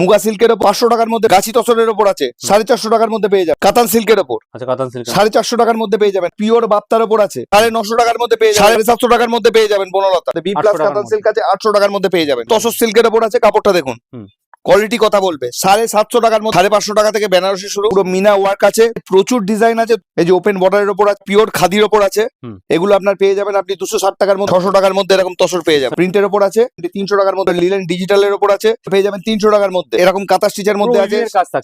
মুগা সিল্কের ওপর পাঁচশো টাকার মধ্যে গাছি তসরের ওপর আছে সাড়ে চারশো টাকার মধ্যে পেয়ে যাবেন। কাতান সিল্কের ওপর। আচ্ছা সাড়ে চারশো টাকার মধ্যে পেয়ে যাবেন। পিওর বাপ্তার ওপর আছে সাড়ে নশো টাকার মধ্যে পেয়ে যাবে সাড়ে সাতশো টাকার মধ্যে পেয়ে যাবেন বনলতা। বি 800 প্লাস কাতান সিল্ক আছে আটশো টাকার মধ্যে পেয়ে যাবেন। তসর সিল্কের ওপর আছে কাপড়টা দেখুন। কোয়ালিটি কথা বলবে। সাড়ে সাতশো টাকার মধ্যে সাড়ে পাঁচশো টাকা থেকে বেনারসি শুরু পুরো মিনা ওয়ার্ক আছে। প্রচুর ডিজাইন আছে এই যে ওপেন বর্ডারের ওপর আছে পিওর খাদির ওপর আছে। এগুলো আপনার পেয়ে যাবেন আপনি দুশো ষাট টাকার মধ্যে ছশো টাকার মধ্যে এরকম তসর পেয়ে যাবেন। প্রিন্টের ওপর আছে তিনশো টাকার মধ্যে লিলেন ডিজিটালের ওপর আছে পেয়ে যাবেন তিনশো টাকার মধ্যে। এরকম কাতা স্টিচের মধ্যে আছে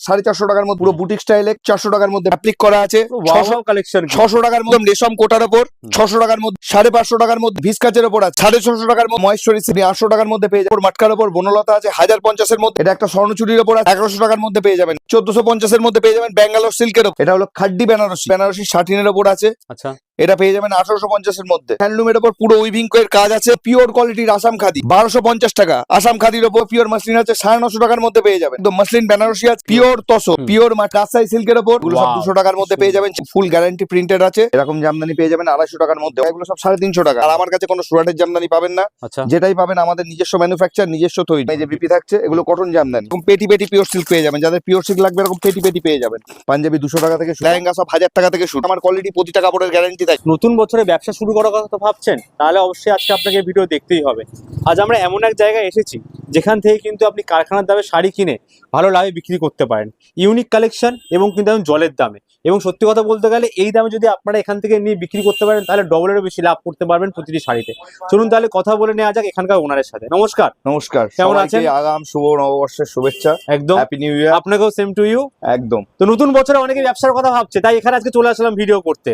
সাড়ে চারশো টাকার মধ্যে পুরো বুটিক স্টাইলে চারশো টাকার মধ্যে অ্যাপ্লিক করা আছে। ছশো কালেকশন ছশো টাকার মধ্যে রেশম কোটার ওপর ছশো টাকার মধ্যে সাড়ে পাঁচশো টাকার মধ্যে ভিসকাচের ওপর আছে সাড়ে ছশো টাকার মধ্যে মহেশ্বরী আটশো টাকার মধ্যে পেয়ে যাবেন। মাটকার ওপর বনলতা আছে হাজার পঞ্চাশের মধ্যে। এটা একটা স্বর্ণচুরির ওপর এগারোশো টাকার মধ্যে পেয়ে যাবেন। চোদ্দশো পঞ্চাশের মধ্যে পেয়ে যাবেন ব্যাঙ্গালোর সিল্কের এটা হলো খাড্ডি বেনারসি। বেনারসি শাটিনের ওপর আছে। আচ্ছা। এটা পেয়ে যাবেন আঠারোশো পঞ্চাশের মধ্যে। হ্যান্ডলুমের ওপর পুরো উইভিং এর কাজ আছে পিওর কোয়ালিটির আসাম খাদি বারোশো পঞ্চাশ টাকা। আসাম খাদির ওপর পিওর মাসলিন আছে সাড়ে নশো টাকার মধ্যে পেয়ে যাবেন। তো মাসলিন বেনারসি আছে পিওর তসো। পিওর রাজশাহী সিল্কের ওপর এগুলো সব দুশো টাকার মধ্যে পেয়ে যাবেন। ফুল গ্যারান্টি প্রিন্টেড আছে এরকম জামদানি পেয়ে যাবেন আড়াইশো টাকার মধ্যে। এগুলো সব সাড়ে তিনশো টাকা। আর আমার কাছে কোনো সুরাটের জামদানি পাবেন না। আচ্ছা। যেটাই পাবেন আমাদের নিজস্ব ম্যানুফ্যাকচার নিজস্ব তৈরি। যে বিপি থাকছে এগুলো কটন জামদানি। এরকম পেটি পেটি পিওর সিল্ক পেয়ে যাবেন। যাদের পিওর সিল্ক লাগবে এরকম পেটি পেটি পেয়ে যাবেন। পাঞ্জাবি দুশো টাকা থেকে শুরু। লেহেঙ্গা সব হাজার টাকা থেকে শুরু। আমার কোয়ালিটি প্রতিটা কাপড়ের গ্যারান্টি থাকে নতুন বছরে ব্যবসা শুরু করার কথা ভাবছেন তাহলে অবশ্যই আজকে আপনাকে ভিডিও দেখতেই হবে। আজ আমরা এমন এক জায়গায় এসেছি যেখান থেকে কিন্তু আপনি কারখানার দামে শাড়ি কিনে ভালো লাভে বিক্রি করতে পারেন। ইউনিক কালেকশন এবং কিন্তু একদম জলের দামে। এবং সত্যি কথা বলতে গেলে এই দামে যদি আপনারা এখান থেকে নিয়ে বিক্রি করতে পারেন তাহলে ডবলেরও বেশি লাভ করতে পারবেন প্রতিটি শাড়িতে। চলুন তাহলে কথা বলে নেওয়া যাক এখানকার ওনারের সাথে। নমস্কার। নমস্কার। কেমন আছেন? আগাম শুভ নববর্ষের শুভেচ্ছা। একদম। হ্যাপি নিউ ইয়ার আপনাকেও সেম টু ইউ একদম। তো নতুন বছরে অনেকে ব্যবসার কথা ভাবছে তাই এখানে আজকে চলে আসলাম ভিডিও করতে।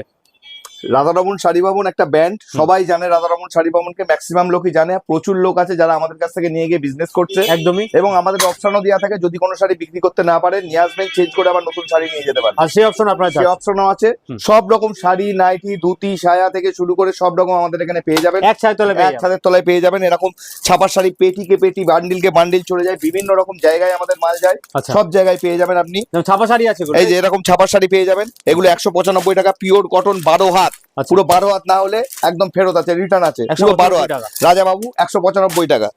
রাধারমন শাড়ি ভবন একটা ব্যান্ড সবাই জানে রাধারমন শাড়ি ভবনকে ম্যাক্সিমাম লোকই জানে প্রচুর লোক আছে যারা আমাদের কাছ থেকে নিয়ে গিয়ে বিজনেস করছে। একদমই। এবং আমাদের অপশনও দেওয়া থাকে যদি কোনো শাড়ি বিক্রি করতে না পারে নিয়ে আসবেন চেঞ্জ করে আবার নতুন শাড়ি নিয়ে যেতে পারেন। আর সেই অপশন আপনার সেই অপশনও আছে। সব রকম শাড়ি নাইটি ধুতি সায়া থেকে শুরু করে সব রকম আমাদের এখানে পেয়ে যাবেন। এক ছায় তলে পেয়ে এক ছাদের তলায় পেয়ে যাবেন। এরকম ছাপার শাড়ি পেটিকে পেটি বান্ডিলকে বান্ডিল চলে যায়। বিভিন্ন রকম জায়গায় আমাদের মাল যায়। আচ্ছা। সব জায়গায় পেয়ে যাবেন আপনি। ছাপা শাড়ি আছে এই যে এরকম ছাপার শাড়ি পেয়ে যাবেন। এগুলো একশো পঁচানব্বই টাকা পিওর কটন বারো হাত। আচ্ছা। পুরো বারো হাত না হলে একদম ফেরত আছে রিটার্ন আছে। পুরো বারো হাত। রাজা বাবু একশো পঁচানব্বই টাকা।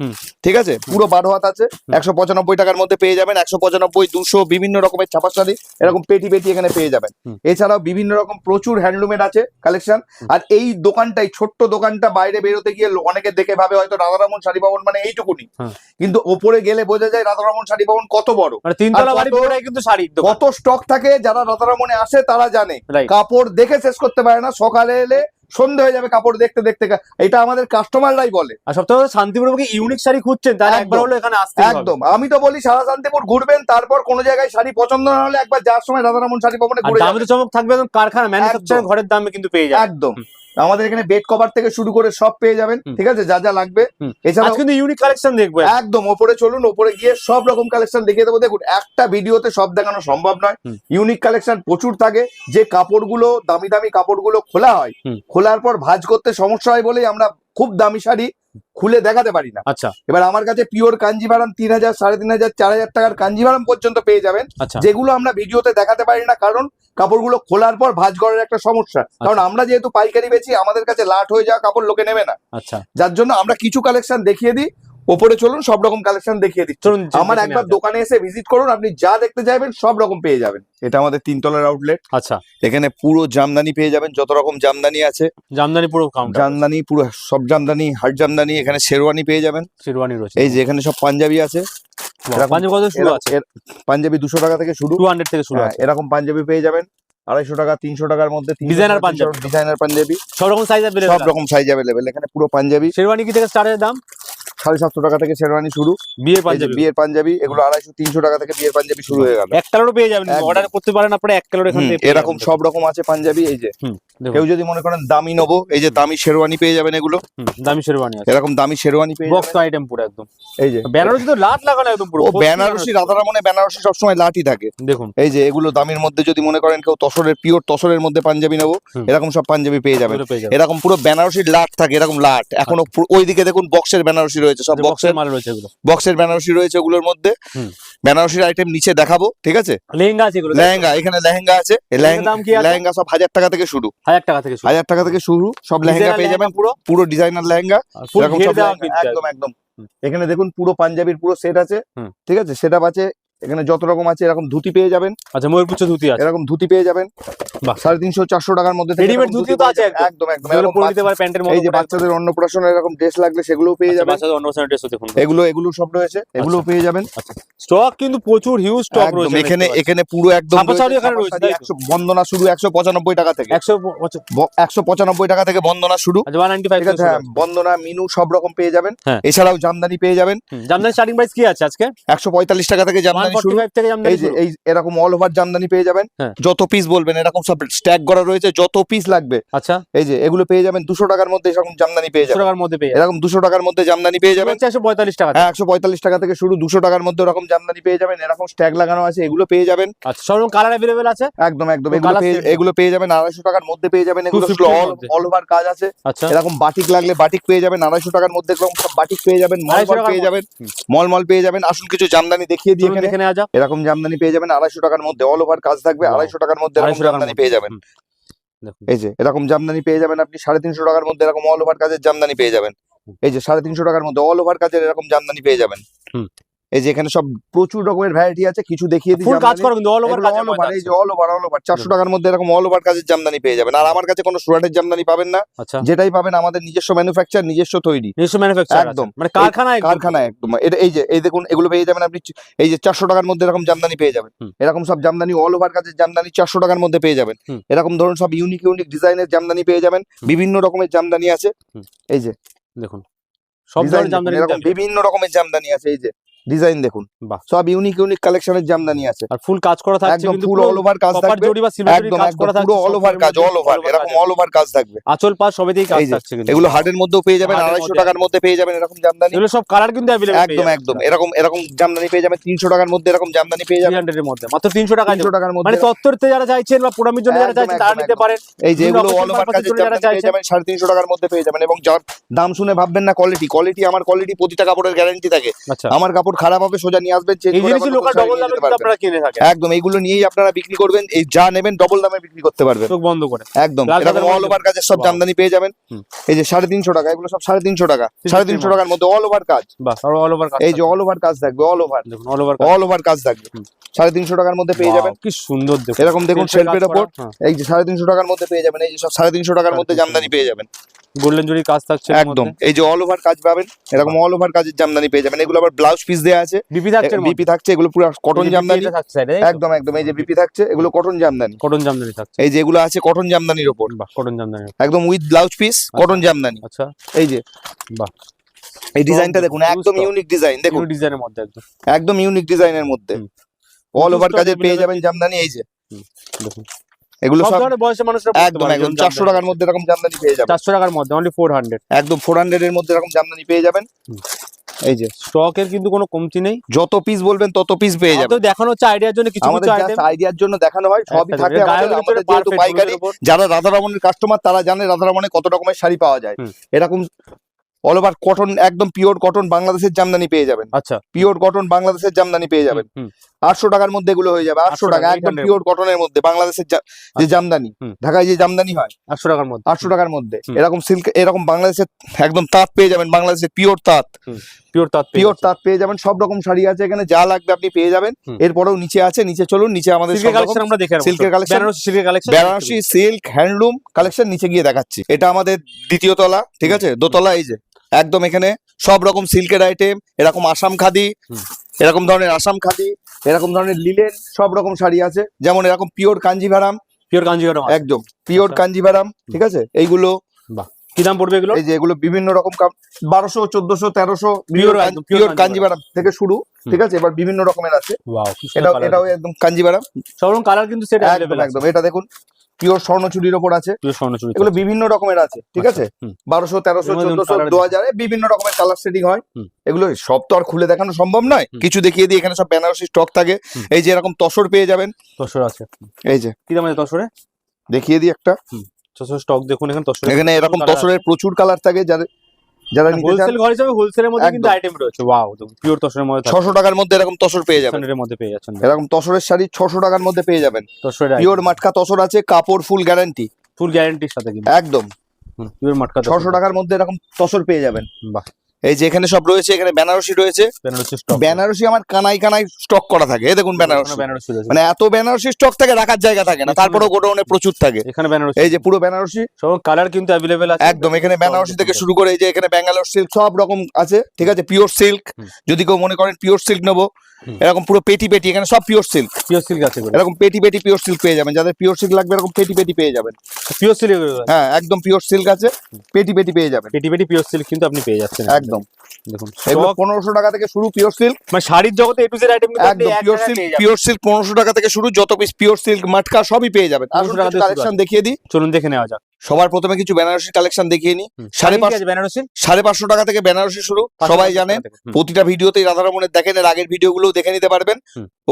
ঠিক আছে? পুরো বারো হাত আছে। একশো পঁচানব্বই টাকার মধ্যে পেয়ে যাবেন। একশো পঁচানব্বই দুশো বিভিন্ন রকমের ছাপার শাড়ি এরকম পেটি পেটি এখানে পেয়ে যাবেন। এছাড়াও বিভিন্ন রকম প্রচুর হ্যান্ডলুমের আছে কালেকশন আর এই দোকানটাই ছোট্ট দোকানটা বাইরে বেরোতে গিয়ে অনেকে দেখে ভাবে হয়তো রাধারমন শাড়ি ভবন মানে এইটুকুনি। হ্যাঁ। কিন্তু ওপরে গেলে বোঝা যায় রাধারমন শাড়ি ভবন কত বড়। মানে তিনতলা বাড়ি কত- কিন্তু কত স্টক থাকে যারা রাতারামনে আসে তারা জানে। কাপড় দেখে শেষ করতে পারে না। সকালে এলে সন্ধে হয়ে যাবে কাপড় দেখতে দেখতে। এটা আমাদের কাস্টমাররাই বলে। আর সবথেকে থেকে শান্তিপুর বুকে ইউনিক শাড়ি খুঁজছেন? তার একবার। হলো এখানে আসতে একদম। আমি তো বলি সারা শান্তিপুর ঘুরবেন তারপর কোন জায়গায় শাড়ি পছন্দ না হলে একবার যাওয়ার সময় রাধারামন শাড়ি ভবনে ঘুরে দামে। তো চমক থাকবে একদম কারখানা ম্যানুফ্যাকচারিং। ঘরের দামে কিন্তু পেয়ে যাবেন। একদম। আমাদের এখানে বেড কভার থেকে শুরু করে সব পেয়ে যাবেন ঠিক আছে? যা যা লাগবে। এছাড়া কিন্তু ইউনিক কালেকশন দেখব একদম ওপরে চলুন ওপরে গিয়ে সব রকম কালেকশন দেখিয়ে দেবো। দেখুন একটা ভিডিওতে সব দেখানো সম্ভব নয়। ইউনিক কালেকশন প্রচুর থাকে। যে কাপড়গুলো দামি দামি কাপড়গুলো খোলা হয় খোলার পর ভাজ করতে সমস্যা হয় বলেই আমরা খুব দামি শাড়ি খুলে দেখাতে পারি না। আচ্ছা। এবার আমার কাছে পিওর কাঞ্জিভারাম তিন হাজার সাড়ে তিন হাজার চার হাজার টাকার কাঞ্জিভারাম পর্যন্ত পেয়ে যাবেন। আচ্ছা। যেগুলো আমরা ভিডিওতে দেখাতে পারি না কারণ কাপড়গুলো খোলার পর ভাঁজ করার একটা সমস্যা। কারণ আমরা যেহেতু পাইকারি বেচি আমাদের কাছে লাট হয়ে যাওয়া কাপড় লোকে নেবে না। আচ্ছা। যার জন্য আমরা কিছু কালেকশন দেখিয়ে দিই। ওপরে চলুন সব রকম কালেকশন দেখিয়ে দিচ্ছি। চলুন আমার একবার দোকানে এসে ভিজিট করুন আপনি যা দেখতে চাইবেন সব রকম পেয়ে যাবেন। এটা আমাদের তিনতলার আউটলেট আচ্ছা। এখানে পুরো জামদানি পেয়ে যাবেন যত রকম জামদানি আছে। জামদানি পুরো জামদানি পুরো সব জামদানি হাট জামদানি এখানে শেরওয়ানি পেয়ে যাবেন। শেরওয়ানি রয়েছে। এই যে এখানে সব পাঞ্জাবি আছে। পাঞ্জাবি কত শুরু আছে? পাঞ্জাবি দুশো টাকা থেকে শুরু। টু হান্ড্রেড থেকে শুরু হ্যাঁ, এরকম পাঞ্জাবি পেয়ে যাবেন। আড়াইশো টাকা তিনশো টাকার মধ্যে ডিজাইনার পাঞ্জাবি। ডিজাইনার পাঞ্জাবি। সব রকম সাইজ সব রকম সাইজ অ্যাভেলেবেল এখানে পুরো পাঞ্জাবি। শেরওয়ানি কি থেকে স্টার্টের দাম? সাড়ে সাতশো টাকা থেকে শেরওয়ানি শুরু। বিয়ের পাঞ্জাবি। বিয়ের পাঞ্জাবি এগুলো আড়াইশো তিনশো টাকা থেকে বিয়ের পাঞ্জাবি শুরু হয়ে গেল। এক কালারও পেয়ে যাবেন অর্ডার করতে পারেন আপনারা এক কালার এখান থেকে এরকম সব রকম আছে পাঞ্জাবি এই যে। কেউ যদি মনে করেন দামি নেব এই যে দামি শেরওয়ানি পেয়ে যাবেন এগুলো। দামি শেরওয়ানি এরকম দামি শেরওয়ানি পেয়ে বক্স আইটেম পুরো একদম। এই যে। বেনারসি তো লাট লাগানো একদম পুরো বেনারসি রাধারামনে বেনারসি সবসময় লাঠি থাকে। দেখুন। এই যে এগুলো দামির মধ্যে যদি মনে করেন কেউ তসরের পিওর তসরের মধ্যে পাঞ্জাবি নেব এরকম সব পাঞ্জাবি পেয়ে যাবেন। এরকম পুরো বেনারসির লাট থাকে এরকম লাট। এখনও ওইদিকে দেখুন বক্সের বেনারসি রয়েছে। সব বক্সের মাল রয়েছে এগুলো। বক্সের বেনারসি রয়েছে ওগুলোর মধ্যে। বেনারসির আইটেম নিচে দেখাবো ঠিক আছে? লেহেঙ্গা আছে এগুলো লেহেঙ্গা এখানে লেহেঙ্গা আছে। লেহেঙ্গা সব হাজার টাকা থেকে শুরু। হাজার টাকা থেকে শুরু। হাজার টাকা থেকে শুরু সব লেহেঙ্গা পেয়ে যাবেন। পুরো? পুরো ডিজাইনার লেহেঙ্গা। এরকম সব একদম একদম। এখানে দেখুন পুরো পাঞ্জাবির পুরো সেট আছে ঠিক আছে? সেট আছে এখানে যত রকম আছে এরকম ধুতি পেয়ে যাবেন। আচ্ছা ময়ূরপুচ্ছ ধুতি আছে। এরকম ধুতি পেয়ে যাবেন। বাহ। সাড়ে তিনশো চারশো টাকার মধ্যে Readymade এরকম তো আছে একদম। একদম এই যে বাচ্চাদের অন্নপ্রাশনের এরকম ড্রেস লাগলে সেগুলোও পেয়ে আচ্ছা, যাবেন। বাচ্চাদের অন্নপ্রাশনের ড্রেসও দেখুন। এগুলো এগুলো সব রয়েছে। এগুলো আচ্ছা। পেয়ে যাবেন। স্টক কিন্তু প্রচুর হিউজ স্টক রয়েছে এখানে এখানে পুরো একদম বন্দনা শুরু একশো পঁচানব্বই টাকা থেকে। একশো পঁচানব্বই টাকা থেকে বন্দনা শুরু। আচ্ছা হ্যাঁ, বন্দনা মিনু সব রকম পেয়ে যাবেন। হ্যাঁ। এছাড়াও জামদানি পেয়ে যাবেন। জামদানি স্টার্টিং প্রাইস কি আছে আজকে? একশো পঁয়তাল্লিশ টাকা থেকে জামদানি থেকে এই যে এই এরকম অল ওভার জামদানি পেয়ে যাবেন। হ্যাঁ। যত পিস বলবেন এরকম সব স্ট্যাক করা রয়েছে যত পিস লাগবে। আচ্ছা। এই যে এগুলো পেয়ে যাবেন দুশো টাকার মধ্যে এরকম জামদানি পেয়ে যাবেন। টাকার মধ্যে পেয়ে এরকম দুশো টাকার মধ্যে জামদানি পেয়ে যাবেন। একশো পঁয়তাল্লিশ টাকা হ্যাঁ একশো পঁয়তাল্লিশ টাকা থেকে শুরু দুশো টাকার মধ্যে ওরকম জামদানি পেয়ে যাবেন এরকম স্ট্যাগ লাগানো আছে এগুলো পেয়ে যাবেন। আচ্ছা সব কালার অ্যাভেলেবেল আছে? একদম একদম এগুলো এগুলো পেয়ে যাবেন আড়াইশো টাকার মধ্যে পেয়ে যাবেন এগুলো 250 এর মধ্যে। অল ওভার কাজ আছে। আচ্ছা। এরকম বাটিক লাগলে বাটিক পেয়ে যাবেন আড়াইশো টাকার মধ্যে এরকম সব বাটিক পেয়ে যাবেন মল মল পেয়ে যাবেন হুম। মল মল পেয়ে যাবেন। আসুন কিছু জামদানি দেখিয়ে দিই চলুন এখানে। দেখে নেওয়া যাক এরকম জামদানি পেয়ে যাবেন আড়াইশো টাকার মধ্যে। অল ওভার কাজ থাকবে আড়াইশো টাকার মধ্যে আড়াইশো জামদানি পেয়ে যাবেন। এই যে এরকম জামদানি পেয়ে যাবেন আপনি সাড়ে তিনশো টাকার মধ্যে এরকম অল ওভার কাজের জামদানি পেয়ে যাবেন। এই যে সাড়ে তিনশো টাকার মধ্যে অল ওভার কাজের এরকম জামদানি পেয়ে যাবেন। হুম। এই যে এখানে সব প্রচুর রকমের ভ্যারাইটি আছে কিছু দেখিয়ে দিই ফুল কাজ। করো কিন্তু অল ওভার কাজ all over, এই যে অল ওভার অল ওভার চারশো টাকার মধ্যে এরকম অল ওভার কাজের জামদানি পেয়ে যাবেন। আর আমার কাছে কোনো সুরাটের জামদানি পাবেন না। আচ্ছা। যেটাই পাবেন আমাদের নিজস্ব ম্যানুফ্যাকচার নিজস্ব তৈরি। নিজস্ব ম্যানুফ্যাকচার একদম। মানে কারখানা। কারখানা একদম। এটা এই যে এই দেখুন এগুলো পেয়ে যাবেন আপনি এই যে চারশো টাকার মধ্যে এরকম জামদানি পেয়ে যাবেন। এরকম সব জামদানি অল ওভার কাজের জামদানি চারশো টাকার মধ্যে পেয়ে যাবেন। এরকম ধরুন সব ইউনিক ইউনিক ডিজাইনের জামদানি পেয়ে যাবেন। বিভিন্ন রকমের জামদানি আছে। এই যে। দেখুন। সব ধরনের জামদানি এরকম বিভিন্ন রকমের জামদানি আছে এই যে। ডিজাইন দেখুন। সব ইউনিক ইউনিক কালেকশনের জামদানি আছে। আর ফুল কাজ করা থাকছে একদম কিন্তু ফুল অল ওভার কাজ থাকবে। জড়ি বা সিলভার একদম কাজ করা থাকছে পুরো অল ওভার কাজ অল ওভার এরকম অল ওভার কাজ থাকবে। আঁচল পাশ সবেতেই কাজ থাকছে কিন্তু। এগুলো হার্ডের মধ্যেও পেয়ে যাবেন হার্ডের আড়াইশো মধ্যে। টাকার মধ্যে পেয়ে যাবেন এরকম জামদানি। এগুলো সব কালার কিন্তু অ্যাভেলেবল একদম একদম এরকম এরকম জামদানি পেয়ে যাবেন তিনশো টাকার মধ্যে এরকম জামদানি পেয়ে যাবেন। 300 এর মধ্যে। মাত্র তিনশো টাকা তিনশো টাকার মধ্যে মানে মধ্যে তত্ত্বতে যারা চাইছেন বা পুরামির জন্য যারা চাইছেন তারা নিতে পারেন। এই যে এগুলো অল ওভার কাজের যারা জামদানি পেয়ে। যাবেন সাড়ে তিনশো টাকার মধ্যে পেয়ে যাবেন। এবং দাম শুনে ভাববেন না কোয়ালিটি কোয়ালিটি আমার কোয়ালিটি প্রতিটা কাপড়ের গ্যারান্টি থাকে। আচ্ছা। আমার কাপড় খারাপ হবে সোজা নিয়ে আসবেন চেঞ্জ করে আবার লোকাল ডবল দামে যেতে কিন্তু পারবেন। আপনারা কিনে থাকেন। একদম এইগুলো নিয়েই আপনারা বিক্রি করবেন এই যা নেবেন ডবল দামে বিক্রি করতে পারবেন। চোখ বন্ধ করে। একদম এরকম অল ওভার কাজের সব জামদানি পেয়ে যাবেন। এই যে সাড়ে তিনশো টাকা এগুলো সব সাড়ে তিনশো টাকা। সাড়ে তিনশো টাকার মধ্যে অল ওভার কাজ। বাহ অল ওভার কাজ এই যে অল ওভার কাজ থাকবে অল ওভার দেখুন অল ওভার অল ওভার কাজ থাকবে। হুম। সাড়ে তিনশো টাকার মধ্যে পেয়ে যাবেন। কি সুন্দর দেখুন। এরকম দেখুন সেলফের ওপর। হ্যাঁ। এই যে সাড়ে তিনশো টাকার মধ্যে পেয়ে যাবেন এই যে সব সাড়ে তিনশো টাকার মধ্যে 350 জামদানি পেয়ে যাবেন। গোল্ডেন জুড়ি কাজ থাকছে একদম। এই যে অল ওভার কাজ পাবেন এরকম অল ওভার কাজের জামদানি পেয়ে যাবেন। এগুলো আবার ব্লাউজ পিস দেওয়া আছে। বিপি থাকছে বিপি থাকছে এগুলো পুরো কটন জামদানি। একদম একদম। এই যে বিপি থাকছে এগুলো কটন জামদানি। কটন জামদানি থাকছে। এই যে এগুলো আছে কটন জামদানির ওপর বাহ কটন জামদানি। একদম with blouse piece cotton jamdani. আচ্ছা। এই যে। বাহ। এই ডিজাইনটা দেখুন একদম ইউনিক ডিজাইন দেখুন। ডিজাইনের মধ্যে একদম। একদম ইউনিক ডিজাইনের মধ্যে। অল ওভার কাজের পেয়ে যাবেন জামদানি এই যে। দেখুন। এগুলো সব ধরনের বয়সের মানুষরা একদম একদম। চারশো টাকার মধ্যে এরকম জামদানি পেয়ে যাবেন। চারশো টাকার মধ্যে অনলি ফোর হান্ড্রেড একদম ফোর হান্ড্রেড এর মধ্যে এরকম জামদানি পেয়ে যাবেন। এই যে। স্টকের কিন্তু কোনো কমতি নেই। যত পিস বলবেন তত পিস পেয়ে যাবেন। তো দেখানো হচ্ছে আইডিয়ার জন্য কিছু কিছু আইটেম আইডিয়ার জন্য দেখানো হয় সবই থাকে। আমাদের যেহেতু পাইকারি যারা রাধারমণের কাস্টমার তারা জানে রাধারমণে কত রকমের শাড়ি পাওয়া যায়। এরকম অল ওভার কটন একদম পিওর কটন বাংলাদেশের জামদানি পেয়ে যাবেন। আচ্ছা। পিওর কটন বাংলাদেশের জামদানি পেয়ে যাবেন। আটশো টাকার মধ্যে এগুলো হয়ে যাবে। আটশো টাকা একদম পিওর কটনের মধ্যে বাংলাদেশের যে জামদানি ঢাকায় যে জামদানি হয় একশো টাকার মধ্যে। আটশো টাকার মধ্যে। এরকম সিল্ক এরকম বাংলাদেশের একদম তাঁত পেয়ে যাবেন বাংলাদেশের পিওর তাঁত। পিওর তাঁত পিওর তাঁত পেয়ে যাবেন সব রকম শাড়ি আছে এখানে যা লাগবে আপনি পেয়ে যাবেন। এরপরেও নিচে আছে নিচে চলুন নিচে আমাদের আমরা দেখে সিল্কের collection Benarasi silk handloom collection নিচে গিয়ে দেখাচ্ছি। এটা আমাদের দ্বিতীয় তলা ঠিক আছে? দোতলা এই যে। একদম এখানে সব রকম সিল্কের আইটেম এরকম আসাম খাদি এরকম ধরনের আসাম খাদি এরকম ধরনের লিলেন সব রকম শাড়ি আছে। যেমন এরকম পিওর কাঞ্জিভারাম। পিওর কাঞ্জিগরম একদম পিওর কাঞ্জি কাঞ্জিভারাম ঠিক আছে? এইগুলো কি দাম পড়বে এগুলো? এই যে এগুলো বিভিন্ন রকম কাপ বারোশো চোদ্দশো তেরোশো পিওর কাঞ্জিবারাম থেকে শুরু ঠিক আছে? এবার বিভিন্ন রকমের আছে। এটাও এটাও একদম কাঞ্জিবারাম সব কালার কিন্তু একদম এটা দেখুন পিওর স্বর্ণ চুরির ওপর আছে। এগুলো বিভিন্ন রকমের আছে ঠিক আছে? বারোশো তেরোশো চোদ্দশো দু হাজারে বিভিন্ন রকমের কালার সেটিং হয়। এগুলো সব তো আর খুলে দেখানো সম্ভব নয়। কিছু দেখিয়ে দিয়ে এখানে সব বেনারসি স্টক থাকে। এই যে এরকম তসর পেয়ে যাবেন। তসর আছে। এই যে। কি দাম আছে তসরে? দেখিয়ে দিই একটা। তসর স্টক দেখুন এখানে তসর এখানে এরকম তসরের প্রচুর কালার থাকে যাদের যারা নিতে চান হোলসেল ঘর হিসাবে হোলসেলের মধ্যে কিন্তু একদম। আইটেম রয়েছে। ওয়াও পিওর তসরের মধ্যে ছশো টাকার মধ্যে এরকম তসর পেয়ে যাবেন। এর মধ্যে পেয়ে যাচ্ছেন। এরকম তসরের শাড়ি ছশো টাকার মধ্যে পেয়ে যাবেন। তসরের পিওর মাটকা তসর আছে কাপড় ফুল গ্যারান্টি ফুল গ্যারান্টির সাথে কিন্তু। একদম। পিওর মাটকা ছশো টাকার মধ্যে এরকম তসর পেয়ে যাবেন। বাহ। এই যে এখানে সব রয়েছে এখানে বেনারসি রয়েছে। বেনারসি আমার কানাই কানাই স্টক করা থাকে। এই দেখুন বেনারসি। মানে এত বেনারসি স্টক থাকে রাখার জায়গা থাকে না। তারপরেও গোডাউনে প্রচুর থাকে। এখানে বেনারসি। এই যে পুরো বেনারসি। সব কালার কিন্তু অ্যাভেলেবেল আছে। একদম এখানে বেনারসি থেকে শুরু করে এই যে এখানে ব্যাঙ্গালোর সিল্ক সব রকম আছে ঠিক আছে? পিওর সিল্ক যদি কেউ মনে করেন পিওর সিল্ক নেব। এরকম পুরো পেটি পেটি এখানে সব পিওর সিল্ক পিওর সিল্ক আছে এরকম পেটি পেটি পিওর সিল্ক পেয়ে যাবেন। যাদের পিওর সিল্ক লাগবে এরকম পেটি পেটি পেয়ে যাবেন। পিওর সিল্ক হ্যাঁ একদম পিওর সিল্ক আছে। পেটি পেটি পেয়ে যাবেন। পেটি পেটি পিওর সিল্ক কিন্তু আপনি পেয়ে যাচ্ছেন একদম। দেখুন পনেরোশো টাকা থেকে শুরু পিওর সিল্ক মানে শাড়ির জগতে এ টু জেড আইটেম একদম পিওর সিল্ক পিওর সিল্ক পনেরোশো টাকা থেকে শুরু যত পিস পিওর সিল্ক মাটকা সবই পেয়ে যাবেন। 1500 টাকা কালেকশন দেখিয়ে দিই। চলুন দেখে নেওয়া যাক। সবার প্রথমে কিছু বেনারসি কালেকশন দেখিয়ে নিই হুম। সাড়ে পাঁচশো আছে বেনারসি? সাড়ে পাঁচশো টাকা থেকে বেনারসি শুরু। 500 সবাই জানেন। প্রতিটা ভিডিওতেই রাধারমণের দেখেন এর আগের ভিডিওগুলো দেখে নিতে পারবেন।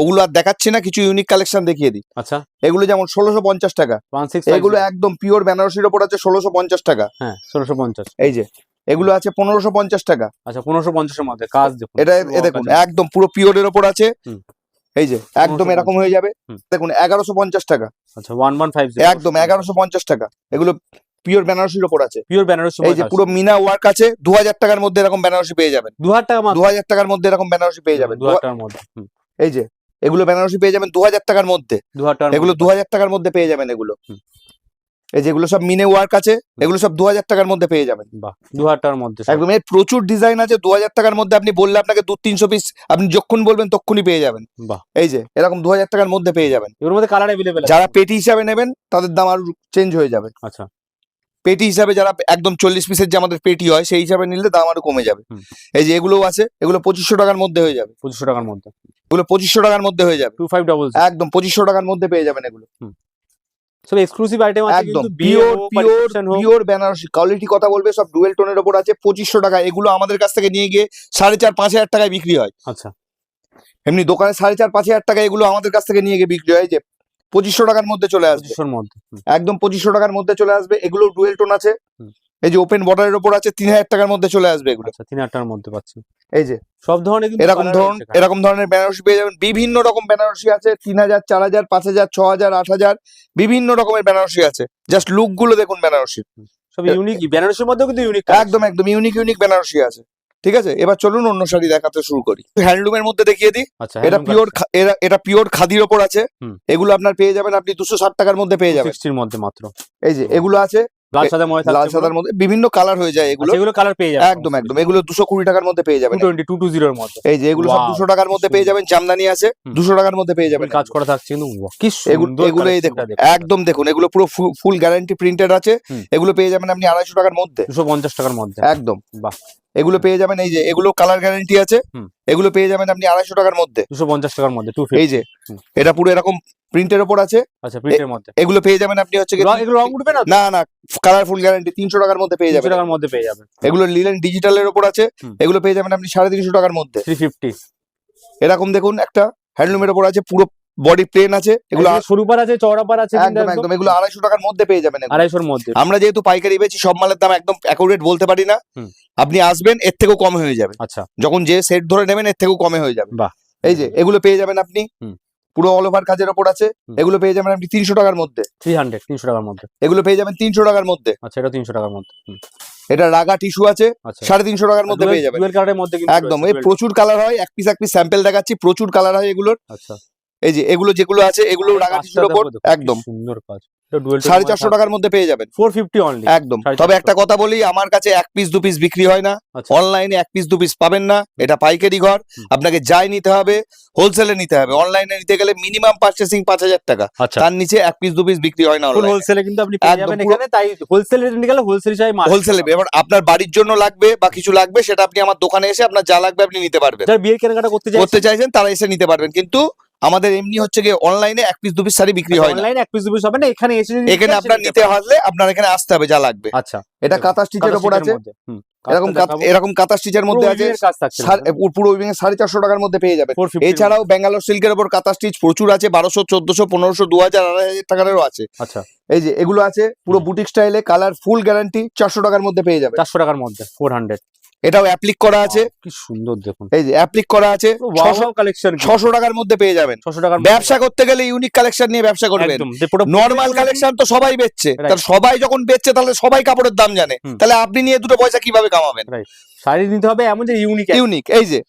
ওগুলো আর দেখাচ্ছি না কিছু ইউনিক কালেকশন দেখিয়ে দিই। আচ্ছা। এগুলো যেমন ষোলোশো পঞ্চাশ টাকা এগুলো একদম পিওর বেনারসির ওপর আছে ষোলোশো পঞ্চাশ টাকা। হ্যাঁ ষোলোশো পঞ্চাশ। এই যে এগুলো আছে পনেরোশো পঞ্চাশ টাকা। আচ্ছা পনেরোশো পঞ্চাশের মধ্যে কাজ দেখুন। এটা দেখুন একদম পুরো পিওরের ওপর আছে। এই যে একদম এরকম হয়ে যাবে। দেখুন এগারোশো পঞ্চাশ টাকা। আচ্ছা ওয়ান ওয়ান ফাইভ একদম এগারোশো পঞ্চাশ টাকা। এগুলো পিওর বেনারসির ওপর আছে। পিওর বেনারসি এই যে পুরো মিনা ওয়ার্ক আছে দু হাজার টাকার মধ্যে এরকম বেনারসি পেয়ে যাবেন। দু হাজার টাকা দু হাজার টাকার মধ্যে এরকম বেনারসি পেয়ে যাবেন। দু হাজার টাকার মধ্যে এই যে এগুলো বেনারসি পেয়ে যাবেন দু হাজার টাকার মধ্যে। এগুলো। দু হাজার টাকার মধ্যে পেয়ে যাবেন এগুলো। এই যেগুলো সব মিনে ওয়ার্ক আছে এগুলো সব দু হাজার টাকার মধ্যে পেয়ে যাবেন। বাহ দু হাজার টাকার মধ্যে একদম এর প্রচুর ডিজাইন আছে দু হাজার টাকার মধ্যে আপনি বললে আপনাকে দু তিনশো পিস আপনি যখন বলবেন তখনই পেয়ে যাবেন। বাহ। এই যে এরকম দু হাজার টাকার মধ্যে পেয়ে যাবেন। এগুলোর মধ্যে কালার অ্যাভেলেবেল যারা পেটি হিসাবে নেবেন তাদের দাম আরও চেঞ্জ হয়ে যাবে। আচ্ছা। পেটি হিসাবে যারা একদম চল্লিশ পিসের যে আমাদের পেটি হয় সেই হিসাবে নিলে দাম আরও কমে যাবে। এই যে এগুলো আছে এগুলো পঁচিশশো টাকার মধ্যে হয়ে যাবে। পঁচিশশো টাকার মধ্যে। এগুলো পঁচিশশো টাকার মধ্যে হয়ে যাবে। টু ফাইভ ডবল একদম পঁচিশশো টাকার মধ্যে পেয়ে যাবেন এগুলো। সব এক্সক্লুসিভ আইটেম আছে একদম কিন্তু pure pure pure Benarasi quality কথা বলবে সব ডুয়েল টোনের ওপর আছে পঁচিশশো টাকা এগুলো আমাদের কাছ থেকে নিয়ে গিয়ে সাড়ে চার পাঁচ হাজার টাকায় বিক্রি হয়। আচ্ছা। এমনি দোকানে সাড়ে চার পাঁচ হাজার টাকা এগুলো আমাদের কাছ থেকে নিয়ে গিয়ে বিক্রি হয় যে পঁচিশশো টাকার মধ্যে চলে আসবে। একদম পঁচিশশো টাকার মধ্যে চলে আসবে। এগুলো ডুয়েল টোন আছে। এই যে ওপেন বর্ডারের ওপর আছে তিন হাজার টাকার মধ্যে চলে আসবে এগুলো। আচ্ছা তিন হাজার টাকার মধ্যে পাচ্ছি। এই যে সব ধরনের এরকম ধরুন। এরকম ধরনের বেনারসি পেয়ে যাবেন। বিভিন্ন রকম বেনারসি আছে তিন হাজার চার হাজার পাঁচ হাজার ছ হাজার আট হাজার বিভিন্ন রকমের বেনারসি আছে। জাস্ট লুকগুলো দেখুন বেনারসি। সব ইউনিক বেনারসির মধ্যে কিন্তু ইউনিক একদম একদম ইউনিক ইউনিক বেনারসি আছে। ঠিক আছে? এবার চলুন অন্য শাড়ি দেখাতে শুরু করি। হ্যান্ডলুমের মধ্যে দেখিয়ে দিই। আচ্ছা এটা পিওর এটা পিওর খাদির ওপর আছে। এগুলো আপনার পেয়ে যাবেন। আপনি দুশো ষাট টাকার মধ্যে পেয়ে যাবেন। মধ্যে মাত্র। এই যে এগুলো আছে। লাল লাল সাদার মধ্যে বিভিন্ন কালার হয়ে যায় এগুলো। এগুলো কালার পেয়ে একদম একদম। এগুলো দুশো কুড়ি টাকার মধ্যে পেয়ে যাবেন। টোয়েন্টি টু টু জিরোর মধ্যে। এই যে এগুলো সব দুশো টাকার মধ্যে পেয়ে যাবেন জামদানি আছে দুশো টাকার মধ্যে পেয়ে যাবেন। কাজ করা থাকছে কিন্তু বাহ, কি এগুলো এই দেখুন। একদম দেখুন এগুলো পুরো ফুল গ্যারান্টি প্রিন্টেড আছে। এগুলো পেয়ে যাবেন আপনি আড়াইশো টাকার মধ্যে। দুশো পঞ্চাশ টাকার মধ্যে। একদম। বাহ। এগুলো পেয়ে যাবেন এই যে এগুলো কালার গ্যারান্টি আছে এগুলো পেয়ে যাবেন আপনি আড়াইশো টাকার মধ্যে। দুশো পঞ্চাশ টাকার মধ্যে টু এই যে এটা পুরো এরকম প্রিন্টের ওপর আছে। আচ্ছা প্রিন্টের মধ্যে। এগুলো পেয়ে যাবেন আপনি হচ্ছে এগুলো রং উঠবে না না না কালারফুল গ্যারান্টি তিনশো টাকার মধ্যে পেয়ে যাবেন। টাকার মধ্যে পেয়ে যাবেন। এগুলো লিলেন ডিজিটালের ওপর আছে এগুলো পেয়ে যাবেন আপনি সাড়ে তিনশো টাকার মধ্যে। থ্রি ফিফটি এরকম দেখুন একটা হ্যান্ডলুমের ওপর আছে পুরো বডি প্লেন আছে এগুলো সরু পার আছে চওড়া পার আছে একদম একদম এগুলো আড়াইশো টাকার মধ্যে পেয়ে যাবেন আড়াইশোর মধ্যে। আমরা যেহেতু পাইকারি পেয়েছি সব মালের দাম একদম অ্যাকুরেট বলতে পারি না। আপনি আসবেন এর থেকেও কম হয়ে যাবে। আচ্ছা। যখন যে সেট ধরে নেবেন এর থেকেও কমে হয়ে যাবে। বাহ। এই যে এগুলো পেয়ে যাবেন আপনি। পুরো অল ওভার কাজের ওপর আছে। এগুলো পেয়ে যাবেন আপনি তিনশো টাকার মধ্যে। থ্রি হান্ড্রেড তিনশো টাকার মধ্যে। এগুলো পেয়ে যাবেন তিনশো টাকার মধ্যে। আচ্ছা এটা তিনশো টাকার মধ্যে। এটা রাগা টিস্যু আছে আচ্ছা। সাড়ে তিনশো টাকার মধ্যে পেয়ে যাবেন। একদম এই প্রচুর কালার হয় এক পিস এক পিস স্যাম্পেল দেখাচ্ছি প্রচুর কালার হয় এগুলোর। আচ্ছা। এই যে এগুলো যেগুলো আছে এগুলো কাজটা টিস্যুর ওপর একদম। সুন্দর কাজ। সাড়ে চারশো টাকার মধ্যে পেয়ে যাবেন। ফোর ফিফটি অনলি একদম। তবে একটা কথা বলি আমার কাছে এক পিস দু পিস বিক্রি হয় না। আচ্ছা। অনলাইনে এক পিস দু পিস পাবেন না। এটা পাইকারি ঘর। আপনাকে যাই নিতে হবে হোলসেলে নিতে হবে। অনলাইনে নিতে গেলে মিনিমাম পার্চেসিং পাঁচ হাজার টাকা। আচ্ছা। তার নিচে এক পিস দু পিস বিক্রি হয় না হোলসেলে কিন্তু আপনি এখানে তাই হোলসেল রেট গেলে হোলসেল হিসাবে মাল হোলসেলে এবার আপনার বাড়ির জন্য লাগবে বা কিছু লাগবে সেটা আপনি আমার দোকানে এসে আপনার যা লাগবে আপনি নিতে পারবেন। যারা বিয়ের কেনাকাটা করতে করতে চাইছেন তারা এসে নিতে পারবেন। কিন্তু আমাদের এমনি হচ্ছে গিয়ে অনলাইনে এক পিস দু পিস শাড়ি বিক্রি হয় অনলাইনে এক পিস দুপিস হবে না এখানে এসে যদি এখানে আপনার নিতে। হলে আপনার এখানে আসতে হবে যা লাগবে। আচ্ছা। এটা কাঁথা স্টিচের ওপর আছে? এরকম কাত-। এরকম কাঁথা স্টিচের মধ্যে আছে পুরো উইভিং এ সাড়ে চারশো টাকার মধ্যে পেয়ে যাবে। এছাড়াও ব্যাঙ্গালোর সিল্কের ওপর কাঁথা স্টিচ প্রচুর আছে বারোশো চোদ্দশো পনেরোশো দু হাজার আড়াই হাজার টাকারও আছে। আচ্ছা। এই যে এগুলো আছে পুরো। বুটিক স্টাইলে কালার ফুল গ্যারান্টি চারশো টাকার মধ্যে পেয়ে যাবে। চারশো টাকার মধ্যে ফোর হান্ড্রেড এটাও অ্যাপ্লিক করা আছে। কি সুন্দর দেখুন। এই যে অ্যাপ্লিক করা আছে কালেকশন ছশো টাকার মধ্যে পেয়ে যাবেন। ছশো টাকার ব্যবসা করতে গেলে ইউনিক কালেকশন নিয়ে ব্যবসা করবেন। নর্মাল কালেকশন তো সবাই বেচছে. তাহলে সবাই যখন বেচছে তাহলে সবাই কাপড়ের দাম জানে। তাহলে আপনি নিয়ে দুটো পয়সা কীভাবে কামাবেন? শাড়ি নিতে হবে এমন যে ইউনিক ইউনিক এই যে।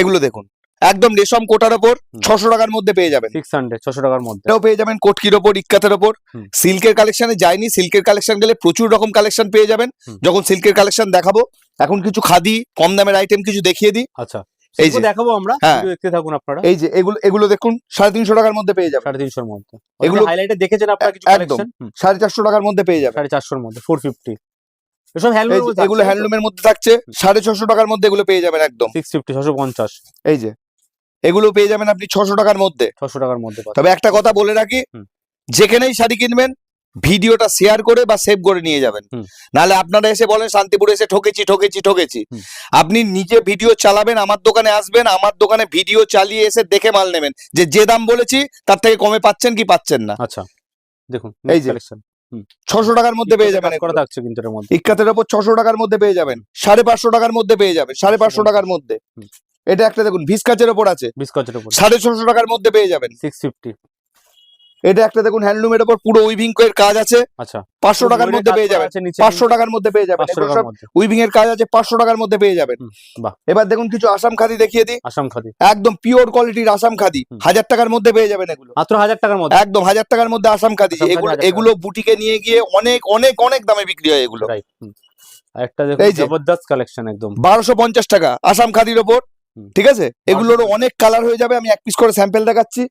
এগুলো দেখুন। একদম রেশম কোটার ওপর ছশো টাকার মধ্যে পেয়ে যাবেন। সিক্স হান্ড্রেড ছশো টাকার মধ্যে। এটাও পেয়ে যাবেন কোটকির ওপর ইক্কাতের ওপর। সিল্কের কালেকশনে যায়নি সিল্কের কালেকশন গেলে প্রচুর রকম কালেকশন পেয়ে যাবেন। যখন সিল্কের কালেকশন দেখাবো এখন কিছু খাদি কম দামের আইটেম কিছু দেখিয়ে দিই। আচ্ছা। এই যে। দেখাবো আমরা হ্যাঁ। দেখতে থাকুন আপনারা। এই যে এগুলো এগুলো দেখুন সাড়ে তিনশো টাকার মধ্যে পেয়ে যাবেন। সাড়ে তিনশোর মধ্যে। এগুলো- হাইলাইটে দেখেছেন আপনারা কিছু একদম। সাড়ে চারশো টাকার মধ্যে পেয়ে যাবেন। সাড়ে চারশোর মধ্যে ফোর ফিফটি এসব হ্যান্ডলুম এগুলো হ্যান্ডলুমের মধ্যে থাকছে। সাড়ে ছশো টাকার মধ্যে এগুলো পেয়ে যাবেন একদম। সিক্স ফিফটি ছশো পঞ্চাশ। এই যে। এগুলো পেয়ে যাবেন আপনি ছশো টাকার মধ্যে। ছশো টাকার মধ্যে তবে একটা কথা বলে রাখি যেখানেই শাড়ি কিনবেন ভিডিওটা শেয়ার করে বা সেভ করে নিয়ে যাবেন। নাহলে আপনারা এসে বলেন শান্তিপুরে এসে ঠকেছি ঠকেছি ঠকেছি। আপনি নিজে ভিডিও চালাবেন আমার দোকানে আসবেন আমার দোকানে ভিডিও চালিয়ে এসে দেখে মাল নেবেন। যে যে দাম বলেছি তার থেকে কমে পাচ্ছেন কি পাচ্ছেন না? আচ্ছা দেখুন এই যে। ছশো টাকার মধ্যে পেয়ে যাবেন করা থাকছে কিন্তু ইক্কাতের ওপর ছশো টাকার মধ্যে পেয়ে যাবেন সাড়ে পাঁচশো টাকার মধ্যে পেয়ে যাবেন সাড়ে পাঁচশো টাকার মধ্যে। এটা একটা দেখুন ভিসকাচের ওপর আছে। বিস্কচের উপর সাড়ে ছশো টাকার মধ্যে পেয়ে যাবেন। সিক্স ফিফটি এটা একটা দেখুন হ্যান্ডলুমের ওপর পুরো উইভিং এর কাজ আছে। আচ্ছা। পাঁচশো টাকার মধ্যে পেয়ে যাবেন। পাঁচশো টাকার মধ্যে পেয়ে যাবেন। উইভিং এর কাজ আছে পাঁচশো টাকার মধ্যে পেয়ে যাবেন। বাহ। এবার দেখুন কিছু আসাম খাদি দেখিয়ে দিই। আসাম খাদি। একদম পিওর কোয়ালিটির আসাম খাদি। হাজার টাকার মধ্যে পেয়ে যাবেন এগুলো। মাত্র হাজার টাকার মধ্যে? একদম হাজার টাকার মধ্যে আসাম খাদি। এগুলো এগুলো বুটিকে নিয়ে গিয়ে অনেক অনেক অনেক দামে বিক্রি হয় এগুলো। একটা দেখুন জবরদস্ত কালেকশন একদম। বারোশো পঞ্চাশ টাকা আসাম খাদির ওপর। ঠিক আছে? এগুলোর অনেক কালার হয়ে যাবে আমি এক পিস করে স্যাম্পেল দেখাচ্ছি।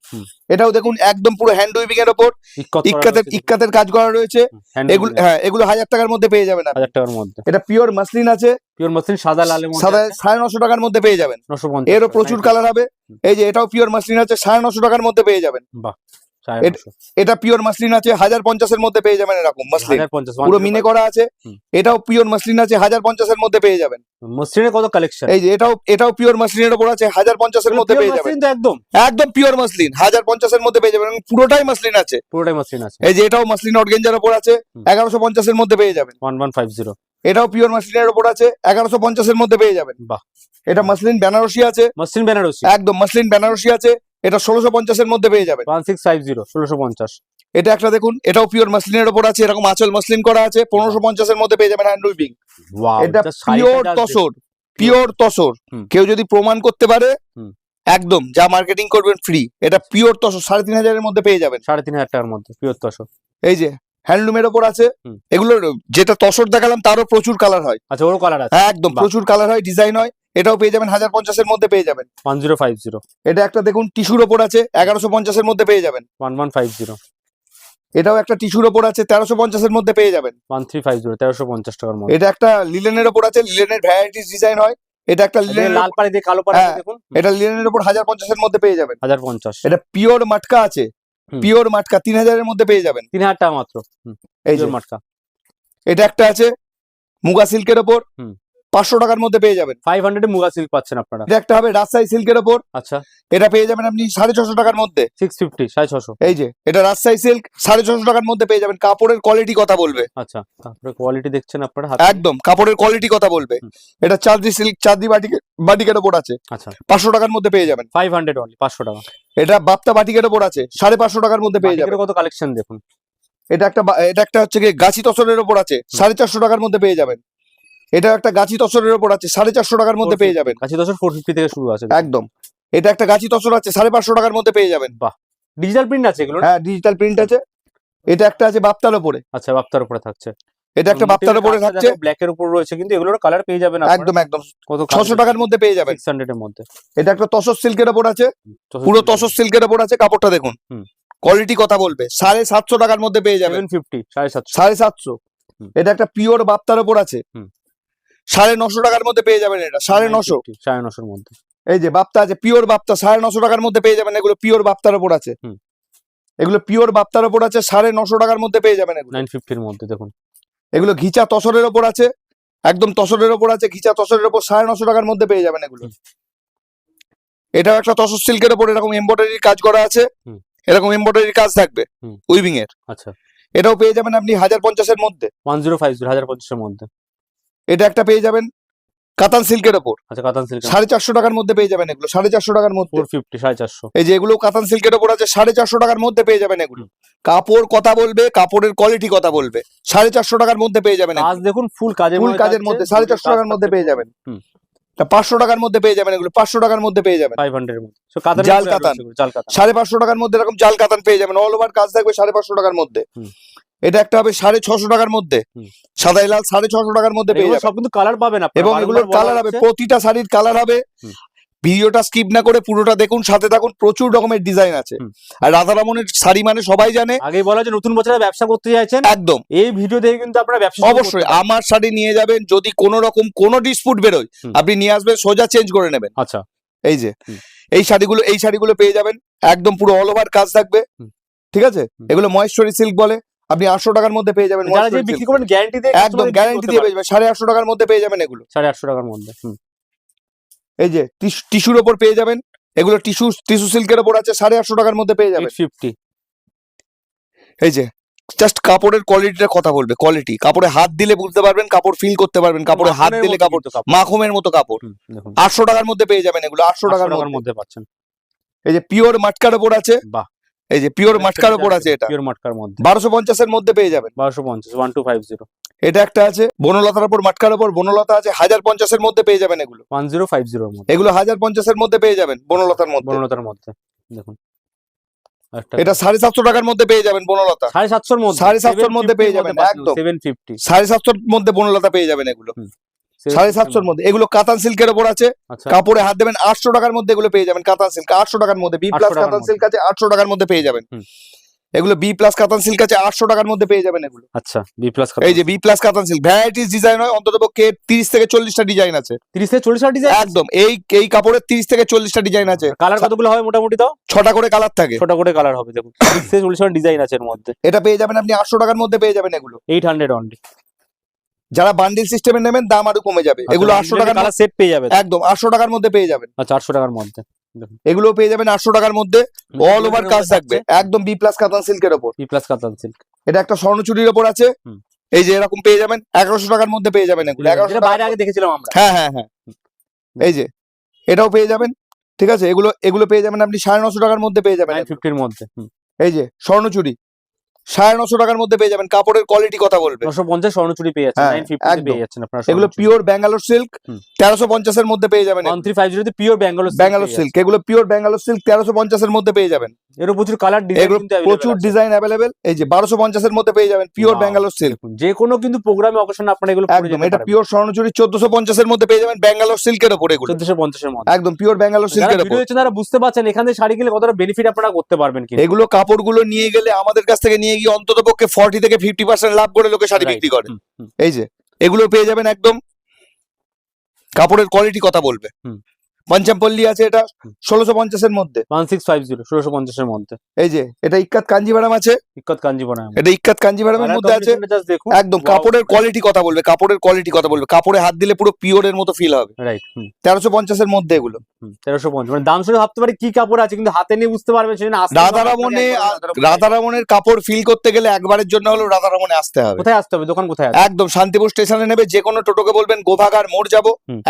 এটাও দেখুন একদম পুরো হ্যান্ড উইভিং এর ওপর ইকাতের ইক্কাতের ইক্কাতের কাজ করা রয়েছে। এগুলো হ্যাঁ এগুলো হাজার টাকার মধ্যে পেয়ে যাবেন। হাজার টাকার মধ্যে। এটা পিওর মাসলিন আছে। পিওর মাসলিন সাদা লাল সাদা সাড়ে নশো টাকার মধ্যে পেয়ে যাবেন। এরও প্রচুর কালার হবে। এই যে এটাও পিওর মাসলিন আছে সাড়ে নশো টাকার মধ্যে পেয়ে যাবেন। এট- এটা পিওর মাসলিন আছে হাজার পঞ্চাশের মধ্যে পেয়ে যাবেন এরকম মাসলিন পুরো মিনে করা আছে এটাও পিওর মাসলিন আছে হাজার পঞ্চাশের মধ্যে পেয়ে যাবেন। মসলিনের কত কালেকশন এই যে এটাও এটাও পিওর মাসলিনের ওপর আছে হাজার পঞ্চাশের মধ্যে পেয়ে যাবেন। একদম। একদম পিওর মাসলিন হাজার পঞ্চাশের মধ্যে পেয়ে যাবেন পুরোটাই মাসলিন আছে। পুরোটাই মসলিন আছে। এই যে এটাও মাসলিন অর্গেঞ্জার ওপর আছে। এগারোশো পঞ্চাশের মধ্যে পেয়ে যাবেন। ওয়ান ওয়ান ফাইভ জিরো এটাও পিওর মাসলিনের ওপর আছে এগারোশো পঞ্চাশের মধ্যে পেয়ে যাবেন। বাহ। এটা মাসলিন বেনারসি আছে। মসলিন বেনারসি। একদম মাসলিন বেনারসি আছে এটা ষোলোশো পঞ্চাশের মধ্যে পেয়ে যাবেন। ওয়ান সিক্স ফাইভ জিরো ষোলোশো পঞ্চাশ। এটা একটা দেখুন এটাও পিওর মাসলিনের ওপর আছে এরকম আঁচল মাসলিন করা আছে পনেরোশো পঞ্চাশের মধ্যে পেয়ে যাবেন হ্যান্ড উইভিং এটা পিওর তসর পিওর তসর কেউ যদি প্রমাণ করতে পারে একদম যা মার্কেটিং করবেন ফ্রি এটা পিওর তসর সাড়ে তিন হাজারের মধ্যে পেয়ে যাবেন। সাড়ে তিন হাজার টাকার মধ্যে পিওর তসর এই যে হ্যান্ডলুমের ওপর আছে। এগুলোর যেটা তসর দেখালাম তারও প্রচুর কালার হয়। আচ্ছা ওরও কালার আছে। হ্যাঁ একদম প্রচুর কালার হয় ডিজাইন হয়। এটাও পেয়ে যাবেন হাজার পঞ্চাশের মধ্যে পেয়ে যাবেন। One zero five zero. এটা একটা দেখুন টিস্যুর ওপর আছে এগারোশো পঞ্চাশের মধ্যে পেয়ে যাবেন। One one five zero. এটাও একটা টিস্যুর ওপর আছে তেরোশো পঞ্চাশের মধ্যে পেয়ে যাবেন। ওয়ান থ্রি ফাইভ জিরো তেরোশো পঞ্চাশ টাকার মধ্যে। এটা একটা লিলেনের ওপর আছে লিলেনের ভ্যারাইটিস ডিজাইন হয়। এটা একটা লিলেনের লাল পাড়ি দিয়ে কালো পাড়ি হ্যাঁ, দেখুন। এটা লিলেনের ওপর হাজার পঞ্চাশের মধ্যে পেয়ে যাবেন। হাজার পঞ্চাশ। এটা পিওর মাটকা আছে। পিওর মাটকা তিন হাজারের মধ্যে পেয়ে যাবেন। তিন হাজার টাকা মাত্র। এই যে। মাটকা। এটা একটা আছে মুগা সিল্কের ওপর। পাঁচশো টাকার মধ্যে পেয়ে যাবেন। ফাইভ হান্ড্রেডে মুগা সিল্ক পাচ্ছেন আপনারা? একটা হবে রাজশাহী সিল্কের ওপর। আচ্ছা। এটা পেয়ে যাবেন আপনি সাড়ে ছশো টাকার মধ্যে। সিক্স ফিফটি সাড়ে ছশো। এই যে এটা রাজশাহী সিল্ক সাড়ে ছশো টাকার মধ্যে পেয়ে যাবেন। কাপড়ের কোয়ালিটি কথা বলবে। আচ্ছা তারপরে কোয়ালিটি দেখছেন আপনারা? একদম কাপড়ের কোয়ালিটি কথা বলবে। এটা চাঁদনি সিল্ক চাঁদনি বাটিকে বাটিকের ওপর আছে। আচ্ছা। পাঁচশো টাকার মধ্যে পেয়ে যাবেন। ফাইভ হান্ড্রেড অনলি পাঁচশো টাকা। এটা বাপ্তা বাটিকের ওপর আছে। সাড়ে পাঁচশো টাকার মধ্যে পেয়ে যাবেন। কত কালেকশন দেখুন। এটা একটা এটা একটা হচ্ছে গাছি তসরের ওপর আছে। সাড়ে চারশো টাকার মধ্যে পেয়ে যাবেন। এটা একটা গাছি তসরের ওপর আছে সাড়ে চারশো টাকার মধ্যে পেয়ে যাবেন। গাছি তসর ফোর ফিফটি থেকে শুরু আছে। একদম। এটা একটা গাছি তসর আছে সাড়ে পাঁচশো টাকার মধ্যে পেয়ে যাবেন। বাহ। ডিজিটাল প্রিন্ট আছে এগুলো হ্যাঁ ডিজিটাল প্রিন্ট আছে। এটা একটা আছে বাপ্তার ওপরে। আচ্ছা বাপ্তার উপরে থাকছে। এটা একটা বাপ্তার ওপরে থাকছে। ব্ল্যাক এর উপর রয়েছে কিন্তু এগুলোর কালার পেয়ে যাবেন একদম একদম। কত ছশো টাকার মধ্যে পেয়ে যাবেন। সিক্স হান্ড্রেড এর মধ্যে। এটা একটা তসর সিল্কের ওপর আছে। পুরো তসর সিল্কের ওপর আছে কাপড়টা দেখুন। কোয়ালিটি কথা বলবে। সাড়ে সাতশো টাকার মধ্যে পেয়ে যাবেন। সেভেন ফিফটি সাড়ে সাতশো। সাড়ে সাতশো। হুম। এটা একটা পিওর বাপ্তার ওপর আছে। সাড়ে নশো টাকার মধ্যে পেয়ে যাবেন এটা সাড়ে নশো। সাড়ে নশোর মধ্যে। এই যে বাপ্তা আছে পিওর বাপ্তা সাড়ে নশো টাকার মধ্যে পেয়ে যাবেন এগুলো পিওর বাপ্তার ওপর আছে। এগুলো পিওর বাপ্তার ওপর আছে সাড়ে নশো টাকার মধ্যে পেয়ে যাবেন এগুলো। নাইন ফিফটির মধ্যে দেখুন। এগুলো ঘিচা তসরের ওপর আছে একদম তসরের ওপর আছে ঘিচা তসরের ওপর সাড়ে নশো টাকার মধ্যে পেয়ে যাবেন এগুলো। এটাও একটা তসর সিল্কের ওপর এরকম এমব্রয়ডারির কাজ করা আছে। এরকম এমব্রয়ডারির কাজ থাকবে উইভিং এর। আচ্ছা। এটাও পেয়ে যাবেন আপনি হাজার পঞ্চাশের মধ্যে। ওয়ান জিরো ফাইভ জিরো হাজার পঞ্চাশের মধ্যে। এটা একটা পেয়ে যাবেন কাতান সিল্কের ওপর। আচ্ছা কাতান সিল্ক সাড়ে চারশো টাকার মধ্যে পেয়ে যাবেন এগুলো সাড়ে চারশো টাকার মধ্যে। ফোর ফিফটি সাড়ে চারশো। এই যে এগুলো কাতান সিল্কের ওপর আছে সাড়ে চারশো টাকার মধ্যে পেয়ে যাবেন এগুলো। কাপড় কথা বলবে কাপড়ের কোয়ালিটি কথা বলবে। সাড়ে চারশো টাকার মধ্যে পেয়ে যাবেন আজ দেখুন ফুল কাজের ফুল কাজের মধ্যে সাড়ে চারশো টাকার মধ্যে পেয়ে যাবেন। পাঁচশো টাকার মধ্যে পেয়ে যাবেন এগুলো পাঁচশো টাকার মধ্যে পেয়ে যাবেন। ফাইভ হান্ড্রেড জাল কাতান। সাড়ে পাঁচশো টাকার মধ্যে এরকম জাল কাতান পেয়ে যাবেন। অল ওভার কাজ থাকবে সাড়ে পাঁচশো টাকার মধ্যে। এটা একটা হবে সাড়ে ছশো টাকার মধ্যে। সাদাই লাল সাড়ে ছশো টাকার মধ্যে পেয়ে যাবে যাবেন। সব কিন্তু কালার পাবেন এবং এগুলোর কালার হবে প্রতিটা শাড়ির কালার হবে। ভিডিওটা স্কিপ না করে পুরোটা দেখুন সাথে থাকুন প্রচুর রকমের ডিজাইন আছে। আর রাধারমণের শাড়ি মানে সবাই জানে। আগে বলা যে নতুন বছরে ব্যবসা করতে চাইছেন একদম। এই ভিডিও দেখে কিন্তু আপনারা ব্যবসা অবশ্যই আমার শাড়ি নিয়ে যাবেন যদি কোনো রকম কোনো ডিসপুট বেরোয়। আপনি নিয়ে আসবেন সোজা চেঞ্জ করে নেবেন। আচ্ছা। এই যে এই শাড়িগুলো এই শাড়িগুলো পেয়ে যাবেন একদম পুরো অল ওভার কাজ থাকবে। ঠিক আছে? এগুলো মহেশ্বরী সিল্ক বলে আপনি আটশো টাকার মধ্যে পেয়ে যাবেন বিক্রি করবেন গ্যারান্টি দিয়ে একদম গ্যারান্টি দিয়ে পেয়ে যাবেন সাড়ে আটশো টাকার মধ্যে পেয়ে যাবেন এগুলো। সাড়ে আটশো টাকার মধ্যে। এই যে টিস্যুর ওপর পেয়ে যাবেন। এগুলো টিস্যু টিস্যু সিল্কের ওপর আছে সাড়ে আটশো টাকার মধ্যে পেয়ে যাবেন। ফিফটি এই যে জাস্ট কাপড়ের কোয়ালিটিটা কথা বলবে কোয়ালিটি কাপড়ে হাত দিলে বুঝতে পারবেন কাপড় ফিল করতে পারবেন কাপড়ে হাত দিলে কাপড় মাখুমের মতো কাপড়। আটশো টাকার মধ্যে পেয়ে যাবেন এগুলো আটশো টাকার মধ্যে। পাচ্ছেন। এই যে পিওর মাটকার ওপর আছে। বাহ। এই যে পিওর মাটকার ওপর আছে এটা। পিওর মাটকার মধ্যে। বারোশো পঞ্চাশের মধ্যে পেয়ে যাবেন। বারোশো পঞ্চাশ ওয়ান টু ফাইভ জিরো এটা একটা আছে বনলতার ওপর মাটকার ওপর বনলতা আছে হাজার পঞ্চাশের মধ্যে পেয়ে যাবেন এগুলো। ওয়ান জিরো ফাইভ মধ্যে। এগুলো হাজার পঞ্চাশের মধ্যে পেয়ে যাবেন বনলতার মধ্যে। বনলতার মধ্যে দেখুন। এটা সাড়ে সাতশো টাকার মধ্যে পেয়ে যাবেন বনলতা। সাড়ে সাতশোর মধ্যে সাড়ে সাতশোর মধ্যে পেয়ে যাবেন, একদম। সেভেন ফিফটি সাড়ে সাতশোর মধ্যে বনলতা পেয়ে যাবেন এগুলো। সাড়ে সাতশোর মধ্যে। এগুলো কাতান সিল্কের ওপর আছে। আচ্ছা। কাপড়ে হাত দেবেন আটশো টাকার মধ্যে এগুলো পেয়ে যাবেন কাতান সিল্ক আটশো টাকার মধ্যে বি প্লাস কাতান সিল্ক আছে আটশো টাকার মধ্যে পেয়ে যাবেন। এগুলো বি প্লাস কাতান সিল্ক আছে আটশো টাকার মধ্যে পেয়ে যাবেন এগুলো। আচ্ছা বি প্লাস এই যে B plus katan silk varieties design হয় অন্তত পক্ষে তিরিশ থেকে চল্লিশটা ডিজাইন আছে। তিরিশ থেকে চল্লিশটা ডিজাইন একদম। এই এই কাপড়ের তিরিশ থেকে চল্লিশটা ডিজাইন আছে। কালার কতগুলো হবে মোটামুটি তাও? ছটা করে কালার থাকে। ছটা করে কালার হবে দেখুন। তিরিশ থেকে চল্লিশ ডিজাইন আছে এর মধ্যে। এটা পেয়ে যাবেন আপনি আটশো টাকার মধ্যে পেয়ে যাবেন এগুলো। এইট হান্ড্রেড অনলি যারা বান্ডিল সিস্টেমে নেবেন দাম আরও কমে যাবে। এগুলো আটশো টাকার সেট পেয়ে যাবে একদম আটশো টাকার মধ্যে পেয়ে যাবেন। আচ্ছা আটশো টাকার মধ্যে। এগুলো পেয়ে যাবেন আটশো টাকার মধ্যে। অল ওভার কাজ থাকবে। একদম বি প্লাস কাতান সিল্কের ওপর। বি প্লাস কাতান সিল্ক এটা একটা স্বর্ণচুরির ওপর আছে। এই যে এরকম পেয়ে যাবেন এগারোশো টাকার মধ্যে পেয়ে যাবেন এগুলো। এগারোশো বাইরে আগে দেখেছিলাম আমরা। হ্যাঁ হ্যাঁ হ্যাঁ। এই যে এটাও পেয়ে যাবেন। ঠিক আছে? এগুলো এগুলো পেয়ে যাবেন আপনি সাড়ে নশো টাকার মধ্যে পেয়ে যাবেন। ফিফটির মধ্যে এই যে স্বর্ণচুরি সাড়ে নশো টাকার মধ্যে পেয়ে যাবেন। কাপড়ের কোয়ালিটি কথা বলবে। নশো পঞ্চাশ স্বর্ণচুরি পেয়ে যাচ্ছেন। হ্যাঁ। পেয়ে যাচ্ছেন আপনারা এগুলো পিওর ব্যাঙ্গালোর সিল্ক। তেরোশো পঞ্চাশের মধ্যে পেয়ে যাবেন। ওয়ান থ্রি ফাইভ জিরোতে পিওর ব্যাঙ্গালোর ব্যাঙ্গালোর সিল্ক এগুলো পিওর ব্যাঙ্গালোর সিল্ক তেরোশো পঞ্চাশের মধ্যে পেয়ে যাবেন। এরও প্রচুর কালার ডিজাইন এগুলো প্রচুর ডিজাইন অ্যাভেলেবেল এই যে বারোশো পঞ্চাশের মধ্যে পেয়ে যাবেন পিওর ব্যাঙ্গালোর সিল্ক যে কোনো কিন্তু প্রোগ্রামে অকেশনে আপনারা এগুলো একদম এটা পিওর স্বর্ণচুরি চোদ্দশো পঞ্চাশের মধ্যে পেয়ে যাবেন ব্যাঙ্গালোর সিল্কের ওপর এগুলো। চোদ্দশো পঞ্চাশের মধ্যে। একদম পিওর ব্যাঙ্গালোর সিল্কের ওপর। তারা বুঝতে পারছেন এখান থেকে শাড়ি কিনলে কতটা বেনিফিট আপনারা করতে পারবেন কিন্তু। এগুলো কাপড়গুলো নিয়ে গেলে আমাদের কাছ থেকে নিয়ে গিয়ে অন্তত পক্ষে ফর্টি থেকে ফিফটি পার্সেন্ট লাভ করে লোকে শাড়ি. বিক্রি করে। এই যে এগুলো পেয়ে যাবেন একদম কাপড়ের কোয়ালিটি কথা বলবে। পঞ্চামপল্লী আছে এটা। ষোলোশো পঞ্চাশের মধ্যে। ওয়ান সিক্স ফাইভ জিরো ষোলোশো পঞ্চাশের মধ্যে। এই যে এটা ইক্কাত কাঞ্জিভারাম আছে? ইক্কত কাঞ্জিবরম এটা ইক্কাত কাঞ্জিভারামের মধ্যে আছে? একদম কাপড়ের কোয়ালিটি কথা বলবে কাপড়ের কোয়ালিটি কথা বলবে। কাপড়ে হাত দিলে পুরো পিওরের মতো ফিল হবে। রাইট তেরোশো পঞ্চাশের মধ্যে এগুলো। তেরোশো পঞ্চাশ। মানে দাম শুনে ভাবতে পারি কি কাপড় আছে কিন্তু হাতে নিয়ে বুঝতে সেজন্য রাধারামনে রাধারামনের কাপড় ফিল করতে গেলে একবারের জন্য হলেও রাধারামনে আসতে হবে। কোথায় আসতে হবে? দোকান কোথায় একদম শান্তিপুর স্টেশনে নেবে যে কোনো টোটোকে বলবেন গোভাগার মোড় যাব।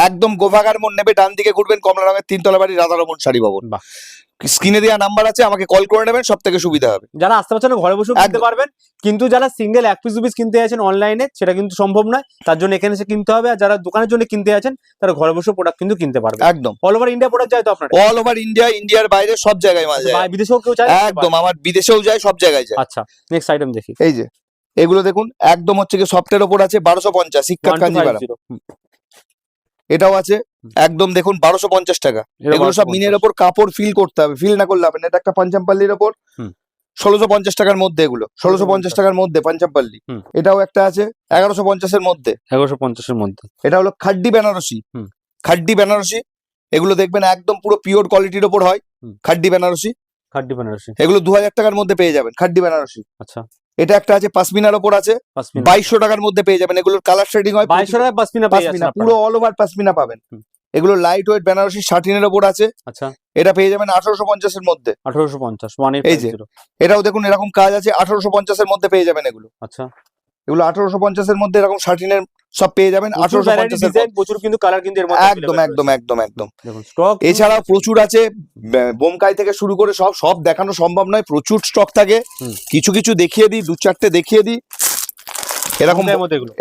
একদম গোভাগার মোড় নেবে ডান দিকে ঘুরবেন কমলা রঙের তিনতলা বাড়ি রাধারমন শাড়ি ভবন। স্ক্রিনে দেওয়া নাম্বার আছে আমাকে কল করে নেবেন সব থেকে সুবিধা হবে। যারা আসতে পারছেন ঘরে বসে কিনতে পারবেন। কিন্তু যারা সিঙ্গেল এক পিস দু পিস কিনতে আছেন অনলাইনে সেটা কিন্তু সম্ভব নয়। তার জন্য এখানে এসে কিনতে হবে। আর যারা দোকানের জন্য কিনতে আছেন তারা ঘরে বসে প্রোডাক্ট কিন্তু কিনতে পারবে একদম। অল ওভার ইন্ডিয়া প্রোডাক্ট যায় তো আপনার? অল ওভার ইন্ডিয়া ইন্ডিয়ার বাইরে সব জায়গায় মাল যায়। বিদেশেও কেউ চায়? একদম আমার বিদেশেও যায় সব জায়গায় যায়। আচ্ছা নেক্সট আইটেম দেখি। এই যে এগুলো দেখুন একদম হচ্ছে কি সফটের ওপর আছে বারোশো পঞ্চাশ শিক্ষা কাঞ্জিভারাম 1250 হুম, এটাও আছে একদম দেখুন বারোশো পঞ্চাশ টাকা। এগুলো সব 1250 মিনের ওপর কাপড় ফিল করতে হবে। ফিল না করলে হবে না এটা একটা পাঞ্চামপাল্লির ওপর ষোলোশো পঞ্চাশ টাকার মধ্যে এগুলো ষোলোশো পঞ্চাশ টাকার মধ্যে পাঞ্চামপাল্লি হুম। এটাও একটা আছে এগারোশো পঞ্চাশের মধ্যে। এগারোশো পঞ্চাশের মধ্যে। এটা হলো খাড্ডি বেনারসি। খাড্ডি বেনারসি এগুলো দেখবেন একদম পুরো পিওর কোয়ালিটির ওপর হয়। খাড্ডি বেনারসি। খাড্ডি বেনারসি। এগুলো দু হাজার টাকার মধ্যে পেয়ে যাবেন খাড্ডি বেনারসি। আচ্ছা। এটা একটা আছে পাসমিনার ওপর আছে। বাইশশো টাকার মধ্যে পেয়ে যাবেন। এগুলোর কালার শেডিং হয় বাইশশো পাসমিনা পাসমিনা পুরো অল ওভার পাসমিনা পাবেন। এগুলো লাইট ওয়েট বেনারসি শার্টিনের ওপর আছে। আচ্ছা। এটা পেয়ে যাবেন আঠারোশো পঞ্চাশের মধ্যে। আঠারোশো পঞ্চাশ এইট এই যে। এটাও দেখুন এরকম কাজ আছে আঠারোশো পঞ্চাশের মধ্যে পেয়ে যাবেন এগুলো। আচ্ছা। এগুলো আঠারোশো পঞ্চাশের মধ্যে এরকম শার্টিনের সব পেয়ে যাবেন আঠারোশো পঞ্চাশের প্রচুর কিন্তু কালার কিন্তু এর মধ্যে একদম একদম একদম একদম। এছাড়াও প্রচুর আছে বোমকাই থেকে শুরু করে সব সব দেখানো সম্ভব নয় প্রচুর স্টক থাকে। কিছু কিছু দেখিয়ে দিই দু চারটে দেখিয়ে দিই। এরকম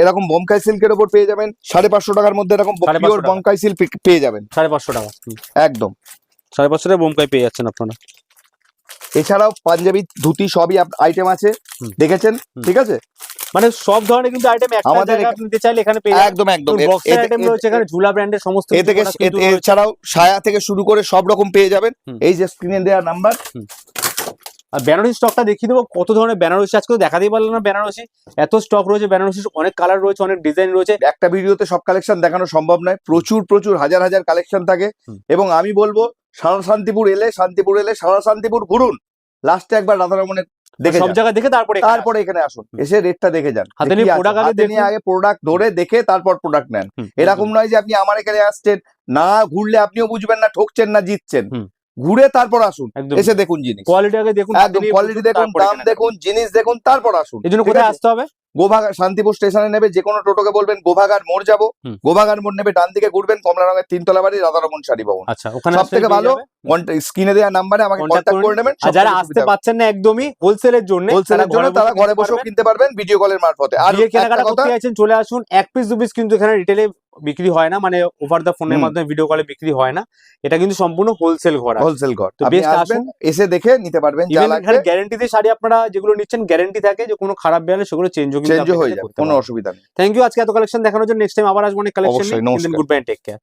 এরকম বোমকাই সিল্কের ওপর পেয়ে যাবেন সাড়ে পাঁচশো টাকার মধ্যে এরকম 550 পিওর। বোমকাই সিল্ক পেয়ে যাবেন। সাড়ে পাঁচশো টাকা একদম। সাড়ে পাঁচশো টাকা বোমকাই পেয়ে যাচ্ছেন আপনারা। এছাড়াও পাঞ্জাবি ধুতি সবই আইটেম আছে। দেখেছেন? ঠিক আছে? মানে সব ধরনের কিন্তু আইটেম আমাদের নিতে চাইলে এখানে পেয়ে একদম একদম। বক্সের আইটেম রয়েছে এখানে ঝুলা ব্র্যান্ডের সমস্ত এ থেকে এছাড়াও সায়া থেকে শুরু করে সব রকম পেয়ে যাবেন। এই যে স্ক্রিনে দেওয়া নাম্বার আর বেনারসি স্টকটা দেখিয়ে দেবো। কত ধরনের বেনারসি? আজকে তো দেখাতেই পারলাম না বেনারসি। এত স্টক রয়েছে বেনারসি অনেক কালার রয়েছে অনেক ডিজাইন রয়েছে। একটা ভিডিওতে সব কালেকশন দেখানো সম্ভব নয়। প্রচুর প্রচুর হাজার হাজার কালেকশন থাকে। এবং আমি বলব সারা শান্তিপুর এলে শান্তিপুর এলে সারা শান্তিপুর ঘুরুন। লাস্টে একবার রাধারমণের দেখে সব জায়গায় দেখে তারপরে তারপরে এখানে আসুন। এসে রেটটা দেখে যান। হাতে নিয়ে আগে হাতে নিয়ে আগে প্রোডাক্ট ধরে দেখে তারপর প্রোডাক্ট নেন। এরকম নয় যে আপনি আমার এখানে আসছেন না ঘুরলে আপনিও বুঝবেন না ঠকছেন না জিতছেন। ঘুরে তারপর আসুন। এসে দেখুন জিনিস। কোয়ালিটি আগে দেখুন একদম কোয়ালিটি দেখুন দাম দেখুন জিনিস দেখুন তারপর আসুন। এই জন্য কোথায় আসতে হবে? গোভাগা শান্তিপুর স্টেশনে নেবে যে কোনো টোটোকে বলবেন গোভাগার মোড় যাব। গোভাগার মোড় নেবে ডান দিকে ঘুরবেন কমলা রঙের তিনতলা বাড়ি রাধারমন শাড়ি ভবন। আচ্ছা সব থেকে ভালো স্ক্রিনে দেওয়া নাম্বারে আমাকে কন্ট্যাক্ট করে নেবেন যারা আসতে পারছেন না একদমই হোলসেলের জন্য হোলসেলের জন্য তারা ঘরে বসেও কিনতে পারবেন ভিডিও কলের মারফতে। আর কেনাকাটা করতে চাইছেন চলে আসুন এক পিস দু পিস কিন্তু এখানে রিটেলে বিক্রি হয় না মানে ওভার দ্য ফোনের মাধ্যমে ভিডিও কলে বিক্রি হয় না। এটা কিন্তু সম্পূর্ণ হোলসেল ঘর হোলসেল ঘর। তো best আসবেন এসে দেখে নিতে পারবেন যা ইভেন লাগবে। এখানে গ্যারান্টিতে শাড়ি আপনারা যেগুলো নিচ্ছেন গ্যারান্টি থাকে যে কোনো খারাপ বেয়ালে সেগুলো চেঞ্জও কিন্তু চেঞ্জও হয়ে যাবে কোনো অসুবিধা নেই। থ্যাংক ইউ আজকে এত কালেকশন দেখানোর জন্য নেক্সট টাইম আবার আসব অনেক collection. Good bye take care